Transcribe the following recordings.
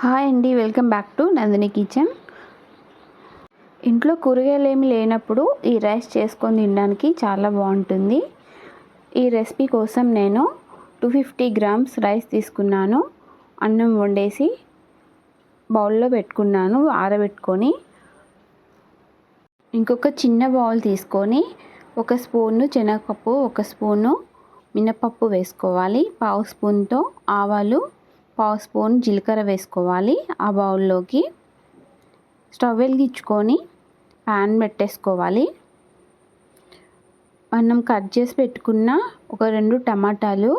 Hi అండి welcome back to Nandini kitchen. ఇంట్లో కూరగాయలు ఏమి లేనప్పుడు ఈ రైస్ చేసుకొని తినడానికి చాలా బాగుంటుంది. ఈ రెసిపీ కోసం నేను టూ ఫిఫ్టీ గ్రామ్స్ రైస్ తీసుకున్నాను. అన్నం వండేసి బౌల్లో పెట్టుకున్నాను ఆరబెట్టుకొని. ఇంకొక చిన్న బౌల్ తీసుకొని ఒక స్పూను శనగపప్పు ఒక స్పూను మినపప్పు వేసుకోవాలి. పావు స్పూన్తో ఆవాలు పావు స్పూన్ జీలకర్ర వేసుకోవాలి. ఆ బౌల్లోకి స్టవ్ వెలిగించుకొని ప్యాన్ పెట్టేసుకోవాలి. మనం కట్ చేసి పెట్టుకున్న ఒక రెండు టమాటాలు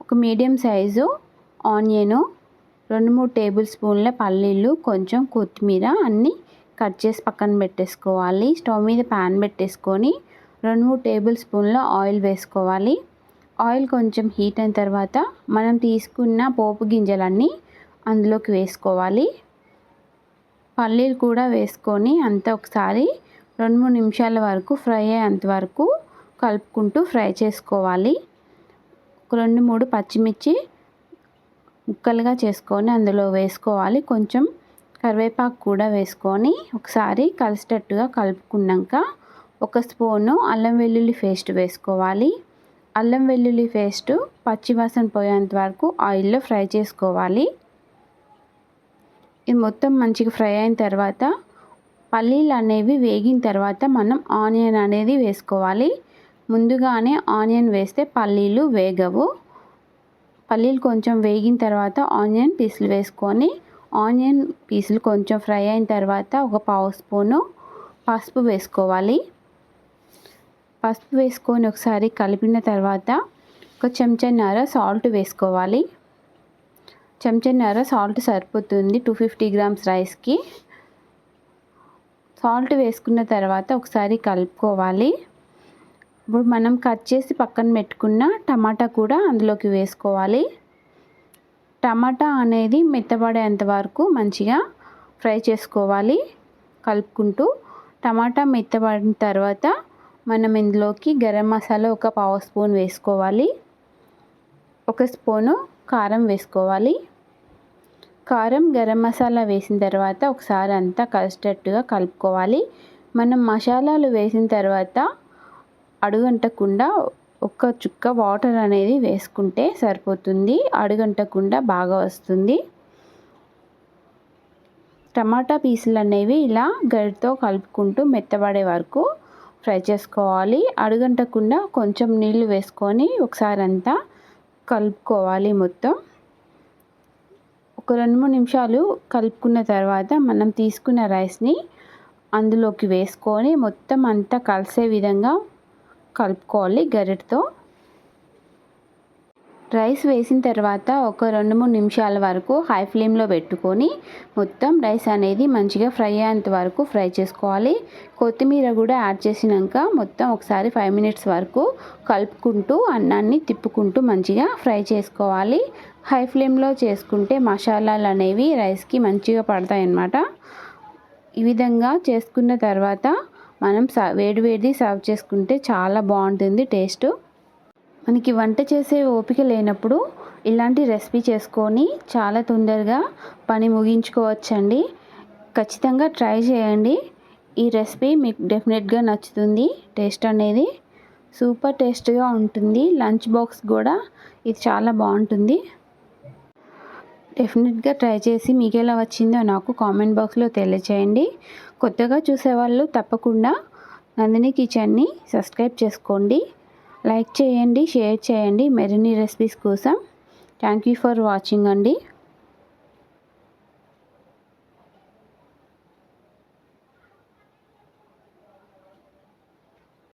ఒక మీడియం సైజు ఆనియను రెండు మూడు టేబుల్ స్పూన్ల పల్లీలు కొంచెం కొత్తిమీర అన్నీ కట్ చేసి పక్కన పెట్టేసుకోవాలి. స్టవ్ మీద ప్యాన్ పెట్టేసుకొని రెండు మూడు టేబుల్ స్పూన్ల ఆయిల్ వేసుకోవాలి. ఆయిల్ కొంచెం హీట్ అయిన తర్వాత మనం తీసుకున్న పోపు గింజలన్నీ అందులోకి వేసుకోవాలి. పల్లీలు కూడా వేసుకొని అంతా ఒకసారి రెండు మూడు నిమిషాల వరకు ఫ్రై అయ్యేంత వరకు కలుపుకుంటూ ఫ్రై చేసుకోవాలి. రెండు మూడు పచ్చిమిర్చి ముక్కలుగా చేసుకొని అందులో వేసుకోవాలి. కొంచెం కరివేపాకు కూడా వేసుకొని ఒకసారి కలిసేటట్టుగా కలుపుకున్నాక ఒక స్పూను అల్లం వెల్లుల్లి పేస్ట్ వేసుకోవాలి. అల్లం వెల్లుల్లి పేస్ట్ పచ్చివాసన పోయేంత వరకు ఆయిల్లో ఫ్రై చేసుకోవాలి. ఇది మొత్తం మంచిగా ఫ్రై అయిన తర్వాత పల్లీలు అనేవి వేగిన తర్వాత మనం ఆనియన్ అనేది వేసుకోవాలి. ముందుగానే ఆనియన్ వేస్తే పల్లీలు వేగవు. పల్లీలు కొంచెం వేగిన తర్వాత ఆనియన్ పీసులు వేసుకొని ఆనియన్ పీసులు కొంచెం ఫ్రై అయిన తర్వాత ఒక పావు స్పూను పసుపు వేసుకోవాలి. పసుపు వేసుకొని ఒకసారి కలిపిన తర్వాత ఒక చెంచన్నర సాల్ట్ వేసుకోవాలి. చెంచన్నర సాల్ట్ సరిపోతుంది టూ ఫిఫ్టీ గ్రామ్స్ రైస్కి. సాల్ట్ వేసుకున్న తర్వాత ఒకసారి కలుపుకోవాలి. ఇప్పుడు మనం కట్ చేసి పక్కన పెట్టుకున్న టమాటా కూడా అందులోకి వేసుకోవాలి. టమాటా అనేది మెత్తబడేంత వరకు మంచిగా ఫ్రై చేసుకోవాలి. కలుపుకుంటూ టమాటా మెత్తబడిన తర్వాత మనం ఇందులోకి గరం మసాలా ఒక పావు స్పూన్ వేసుకోవాలి. ఒక స్పూను కారం వేసుకోవాలి. కారం గరం మసాలా వేసిన తర్వాత ఒకసారి అంతా కలిసేటట్టుగా కలుపుకోవాలి. మనం మసాలాలు వేసిన తర్వాత అడుగంటకుండా ఒక చుక్క వాటర్ అనేది వేసుకుంటే సరిపోతుంది. అడుగంటకుండా బాగా వస్తుంది. టమాటా పీసులు అనేవి ఇలా గరితో కలుపుకుంటూ మెత్తబడే వరకు ఫ్రై చేసుకోవాలి. అడుగంటకుండా కొంచెం నీళ్ళు వేసుకొని ఒకసారి అంతా కలుపుకోవాలి మొత్తం. ఒక రెండు మూడు నిమిషాలు కలుపుకున్న తర్వాత మనం తీసుకున్న రైస్ని అందులోకి వేసుకొని మొత్తం అంతా కలిసే విధంగా కలుపుకోవాలి గరిటతో. రైస్ వేసిన తర్వాత ఒక రెండు మూడు నిమిషాల వరకు హై ఫ్లేమ్లో పెట్టుకొని మొత్తం రైస్ అనేది మంచిగా ఫ్రై అయ్యేంత వరకు ఫ్రై చేసుకోవాలి. కొత్తిమీర కూడా యాడ్ చేసినాక మొత్తం ఒకసారి ఫైవ్ మినిట్స్ వరకు కలుపుకుంటూ అన్నాన్ని తిప్పుకుంటూ మంచిగా ఫ్రై చేసుకోవాలి. హై ఫ్లేమ్లో చేసుకుంటే మసాలాలు అనేవి రైస్కి మంచిగా పడతాయి అన్నమాట ఈ విధంగా చేసుకున్న తర్వాత మనం వేడి వేడి సర్వ్ చేసుకుంటే చాలా బాగుంటుంది టేస్ట్. మనకి వంట చేసే ఓపిక లేనప్పుడు ఇలాంటి రెసిపీ చేసుకొని చాలా తొందరగా పని ముగించుకోవచ్చండి. ఖచ్చితంగా ట్రై చేయండి. ఈ రెసిపీ మీకు డెఫినెట్గా నచ్చుతుంది. టేస్ట్ అనేది సూపర్ టేస్ట్గా ఉంటుంది. లంచ్ బాక్స్ కూడా ఇది చాలా బాగుంటుంది. డెఫినెట్గా ట్రై చేసి మీకు ఎలా వచ్చిందో నాకు కామెంట్ బాక్స్లో తెలియచేయండి. కొత్తగా చూసేవాళ్ళు తప్పకుండా నందిని కిచెన్ని సబ్స్క్రైబ్ చేసుకోండి. లైక్ చేయండి షేర్ చేయండి. మరిన్ని రెసిపీస్ కోసం థ్యాంక్ యూ ఫర్ వాచింగ్ అండి.